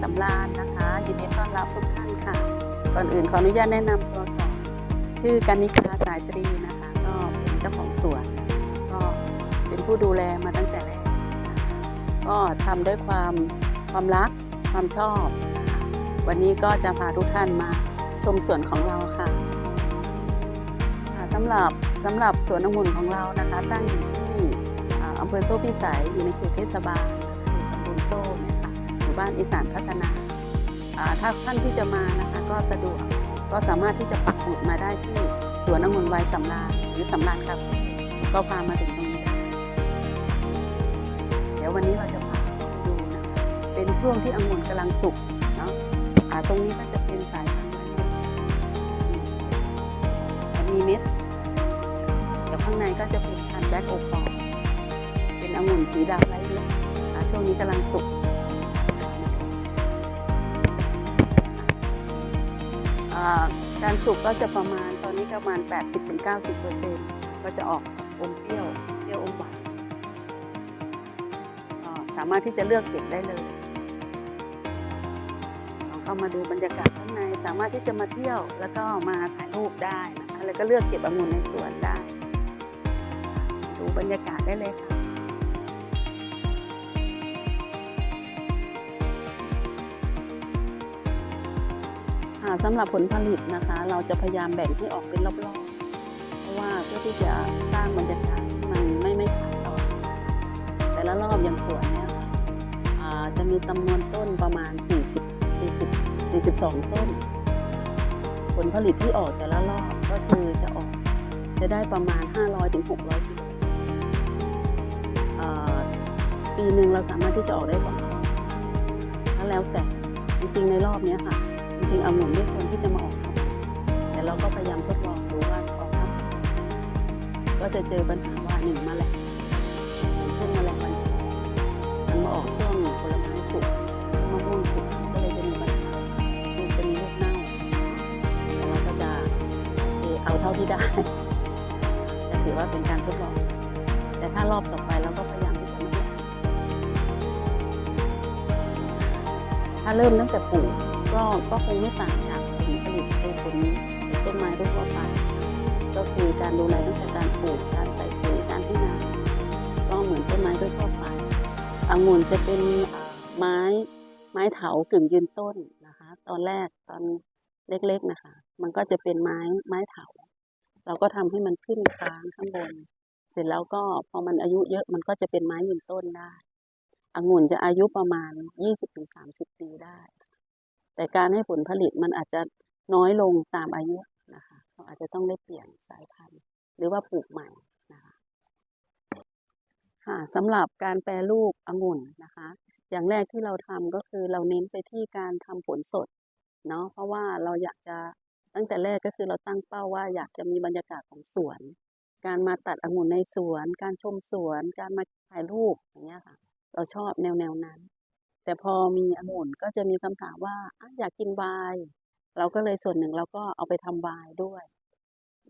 สวนองุ่นไวน์สำราญนะคะยินดีต้อนรับทุกท่านค่ะ ก่อนอื่นขออนุญาตแนะนำตัวก่อนชื่อกันิกาสายตรีนะคะ ก็เป็นเจ้าของสวน ก็เป็นผู้ดูแลมาตั้งแต่แรกก็ทำด้วยความความรักความชอบ วันนี้ก็จะพาทุกท่านมาชมสวนของเราค่ะสำหรับสำหรับสวนองุ่นของเรานะคะ ตั้งอยู่ที่อำเภอโซ่พิสัยอยู่ในเขตเทศบาลนะคะอยู่ตำบลโซ่เนี่ย มู่บ้านอีสานพัฒนาถ้าท่านที่จะมานะคะก็สะดวกก็สามารถที่จะปักหมุดมาได้ที่สวนองุ่นวน์สำราญหรือสำราญคาเฟ่ก็พามาถึงตรงนี้ได้เดี๋ยววันนี้เราจะพาไปดูนะคะเป็นช่วงที่องุ่นกำลังสุกเนาะตรงนี้ก็จะเป็นสายพันธุ์ไว้เนี่ยมีเม็ดกับข้างในก็จะเป็นพันธุ์แบล็กโอคอร์เป็นองุ่นสีดำไร้เม็ดอ่าช่วงนี้กำลังสุก การสุกก็จะประมาณตอนนี้ประมาณ 80-90%ก็จะออกอมเปรี้ยวเปรี้ยวอมหวานสามารถที่จะเลือกเก็บได้เลยเราเข้ามาดูบรรยากาศข้างในสามารถที่จะมาเที่ยวแล้วก็มาถ่ายรูปได้นะคะแล้วก็เลือกเก็บองุ่นในสวนได้ ดูบรรยากาศได้เลยค่ะ สำหรับผลผลิตนะคะ เราจะพยายามแบ่งให้ออกเป็นรอบๆ เพราะว่าเพื่อที่จะสร้างบรรยากาศที่มันไม่ไม่ขาดตอนแต่ละรอบอย่างสวนเนี่ยจะมีจำนวนต้นประมาณ 40 40 42 ต้น ผลผลิตที่ออกแต่ละรอบก็คือจะออกจะได้ประมาณ 500ถึง600กิโลปีหนึ่งเราสามารถที่จะออกได้สองรอบถ้าแล้วแต่จริงๆในรอบเนี้ยค่ะ ริงๆองุ่นไม่ควรที่จะมาออกครับแต่เราก็พยายามทดลองดูว่าออกครับก็จะเจอปัญหาว่าหนึ่งแมลงอย่างเช่นแมลงวันมันมาออกช่วงผลไม้สุกมะม่วงสุกก็เลยจะมีปัญหาลูกจะมีลูกเน่าแต่เราก็จะโอเคเอาเท่าที่ได้ก็ถือว่าเป็นการทดลอง แต่ถ้ารอบต่อไปเราก็พยายามที่จะไม่ถ้าเริ่มตั้งแต่ปลูก ก็ก็คงไม่ต่างจากผลผลิตในผลต้นไม้ทั่วไป ก็คือการดูแลตั้งแต่การปลูกการใส่ปุ๋ยการให้น้ำก็เหมือนต้นไม้ทั่วไปองุ่นจะเป็นไม้ไม้เถากึ่งยืนต้นนะคะ ตอนแรกตอนเล็กๆนะคะ มันก็จะเป็นไม้ไม้เถา เราก็ทำให้มันขึ้นค้างข้างบน เสร็จแล้วก็พอมันอายุเยอะมันก็จะเป็นไม้ยืนต้นได้องุ่นจะอายุประมาณ 20-30 ปีได้ แต่การให้ผลผลิตมันอาจจะน้อยลงตามอายุนะคะเราอาจจะต้องได้เปลี่ยนสายพันธุ์ หรือว่าปลูกใหม่นะคะค่ะสำหรับการแปรรูปองุ่นนะคะ อย่างแรกที่เราทำก็คือเราเน้นไปที่การทำผลสดเนาะเพราะว่าเราอยากจะตั้งแต่แรกก็คือเราตั้งเป้าว่าอยากจะมีบรรยากาศของสวน การมาตัดองุ่นในสวน การชมสวน การมาถ่ายรูปอย่างเงี้ยค่ะ เราชอบแนวแนวนั้น แต่พอมีองุ่นก็จะมีคำถามว่าอยากกินไวน์เราก็เลยส่วนหนึ่งเราก็เอาไปทำไวน์ด้วย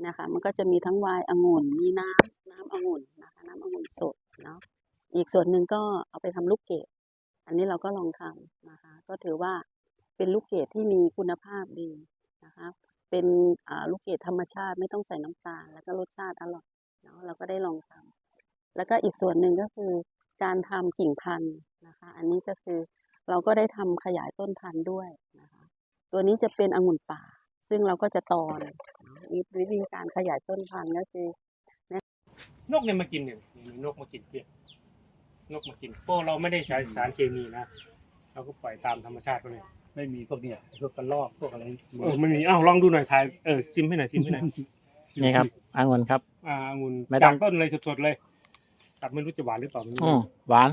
นะคะ มันก็จะมีทั้งไวน์องุ่น มีน้ำน้ำองุ่นนะคะ น้ำองุ่นสดเนาะอีกส่วนหนึ่งก็เอาไปทำลูกเกดอันนี้เราก็ลองทำนะคะ ก็ถือว่าเป็นลูกเกดที่มีคุณภาพดีนะคะ เป็นลูกเกดธรรมชาติไม่ต้องใส่น้ำตาลแล้วก็รสชาติอร่อยเนาะเราก็ได้ลองทำแล้วก็อีกส่วนหนึ่งก็คือการทำกิ่งพันธุ์ นะคะ อันนี้ก็คือเราก็ได้ทำขยายต้นพันธุ์ด้วยนะคะ ตัวนี้จะเป็นองุ่นป่า ซึ่งเราก็จะตอนวิวิธีการขยายต้นพันธุ์ก็คือนกเนี่ยมากินเนี่ยมีนกมากินเพียนกมากินพวกเราไม่ได้ใช้สารเคมีนะเราก็ปล่อยตามธรรมชาติไปเลย ไม่มีพวกเนี้ยพวกกระรอกพวกอะไรเออมันมีอ้าวลองดูหน่อยถ่ายเออชิมให้หน่อยชิมให้หน่อยนี่ครับองุ่นครับ อ่าองุ่นไม่ต้จาองกต้นเลยสดๆเลย ตัดไม่รู้จะหวานหรือเปล่าไม่รู้อืมหวาน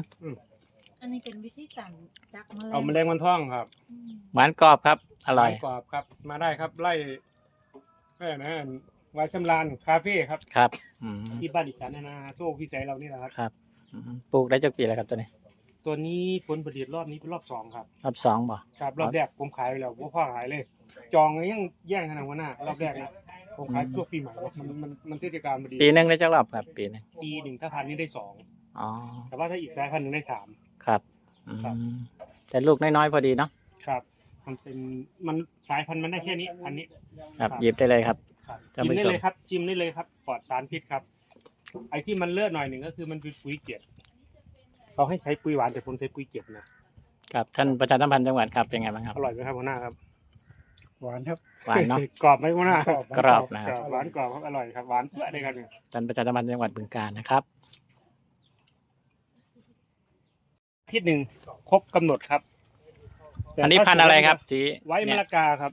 อันนี้เป็นวิธีการดักแมลงเอาแมลงวันท่องครับอืมหวานกรอบครับ อร่อยหวานกรอบครับ มาได้ครับไล่ไล่นะไวายสำรานคาเฟ่ครับ ครับอืมที่บ้านอีสานนานาโชคพิสัยเรานี่แหละครับ ครับอืมปลูกได้จักปีแล้วครับตัวนี้ ตัวนี้ผลผลิตรอบนี้เป็นรอบสองครับ รอบสองบ่ ครับรอบแรกผมขายไปแล้วผมพ่อขายเลย จองยังแย่งขนาดหัวหน้ารอบแรกนะผมขายช่วงปีใหม่นะมันมันมันเทศกาลพอดีปีหนึงได้จักรอบครับ ปีหนึงปีหนึ่งถ้าพันนี้ได้สองอ๋อแต่ว่าถ้าอีกสายพันธุ์หนึ่งได้สาม ครับ อืครับมแต่ลูกน้อยๆพอดีเนาะครับ มันเป็นมันสายพันธุ์มันได้แค่นี้อันนี้ครับ หยิบได้เลยครับ ครับท่านจิ้มผู้ได้ชม เลยครับจิ้มได้เลยครับปลอดสารพิษครับ ไอ้ที่มันเลือดหน่อยหนึ่งก็คือมันเป็นปุ๋ยเกล็ดเขาให้ใช้ปุ๋ยหวานแต่ผมใช้ปุ๋ยเกล็ดนะครับท่านประชาสัมพันธ์จังหวัดครับเป็นไงบ้างครับ อร่อยไหมครับหัวหน้าครับหวานครับหวานเนาะ กรอบไหมหัวหน้ากรอบนะคกรับรอบหวานกรอบครับอร่อยครับหวานเพื่อเลยครับเนี่ย ท่านประชาสัมพันธ์จังหวัดบึงกาฬนะครับ อา ทิศหนึ่งครบกำหนดครับแต่อันนี้พันธุ์อะไรครับที่ไว้มะเนี่ยละกาครับ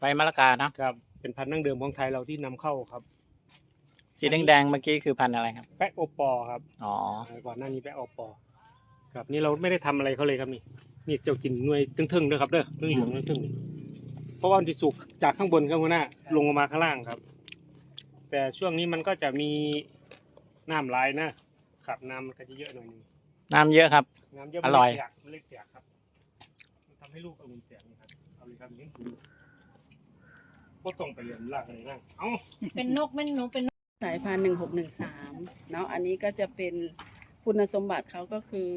ไว้มะละกาเนาะครับ เป็นพันธุ์ดั้งเดิมของไทยเราที่นำเข้าครับสีแดงๆเมื่อกี้คือพันธุ์อะไรครับ แปะโอปอครับอ๋อก่อนหน้านี้แปะโอปอครับนี่เราไม่ได้ทำอะไรเขาเลยครับนี่นี่เจ้ากินหน่วยทึ่งๆด้วยครับเด้อทึ่งเหลืองทึ่งๆนี่เพราะว่ามันจะสุกจากข้างบนครับหัวหน้าลงมาข้างล่างครับ แต่ช่วงนี้มันก็จะมีน้ำลายนะครับน้ำมันก็จะเยอะหน่อยหนึง น้ำเยอะครับ น้ำเยอะอร่อยมันเล็กมันเล็กแตกครับมันทำให้ลูกองุ่นแตกนี่ครับเอาเลยครับเลี้ยงสูงก็ตรงไปเรียนรากอะไรนั่งเอ้าเป็นนกแม่นหนูเป็นนกสายพันธุ์หนึ่งหกหนึ่งสามเนาะอันนี้ก็จะเป็นคุณสมบัติเขาก็คือ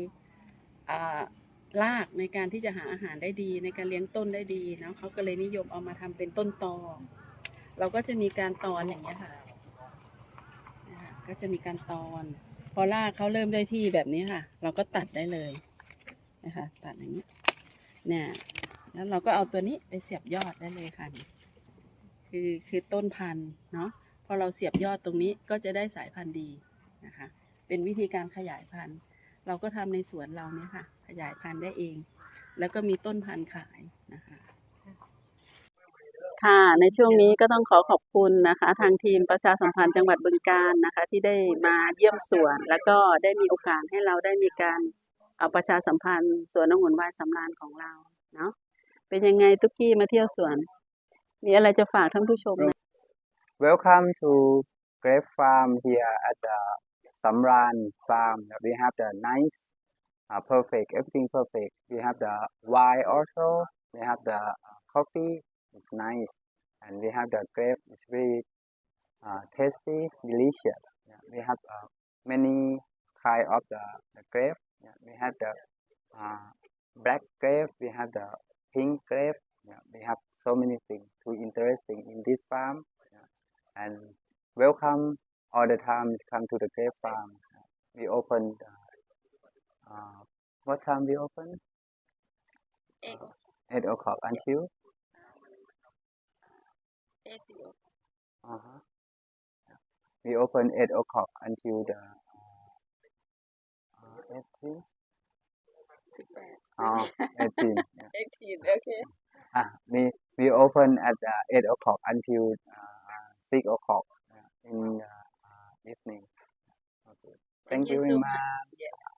อ่ารากในการที่จะหาอาหารได้ดี ในการเลี้ยงต้นได้ดีเนาะเขาก็เลยนิยมเอามาทำเป็นต้นตอ เราก็จะมีการตอนอย่างเงี้ยค่ะนะคะก็จะมีการตอน พอรากเขาเริ่มได้ที่แบบนี้ค่ะ เราก็ตัดได้เลยนะคะตัดอย่างนี้เนี่ยแล้วเราก็เอาตัวนี้ไปเสียบยอดได้เลยค่ะ คือคือต้นพันธุ์เนาะพอเราเสียบยอดตรงนี้ก็จะได้สายพันธุ์ดีนะคะ เป็นวิธีการขยายพันธุ์ เราก็ทำในสวนเราเนี่ยค่ะ ขยายพันธุ์ได้เอง แล้วก็มีต้นพันธุ์ขายนะคะ ค่ะ ในช่วงนี้ก็ต้องขอขอบคุณนะคะ ทางทีมประชาสัมพันธ์จังหวัดบึงกาฬนะคะ ที่ได้มาเยี่ยมสวน แล้วก็ได้มีโอกาสให้เราได้มีการเอาประชาสัมพันธ์สวนองุ่นวายสำราญของเราเนาะเป็นยังไงตุ๊กกี้มาเที่ยวสวน มีอะไรจะฝากท่านผู้ชมไหม Welcome to Grape Farm here at the Samran Farm. We have the nice, uh, perfect, everything perfect. We have the wine also. We have the coffee. It's nice, and we have the grape. It's very uh, tasty, delicious. Yeah, we have uh, many kind of the, the grape. Yeah, we have the uh, black grape. We have the pink grape. Yeah, we have so many things to interesting in this farm and welcome all the time to come to the grape farm. We open uh, uh, what time we open? Eight. Eight o'clock until uh-huh. We open eight o'clock until the uh, eighteen. Uh, eighteen. Yeah. 18 okay Ah, we we open at uh, eight o'clock until uh, six o'clock uh, in the uh, evening. Okay. Thank, you you so very much. much. Yeah.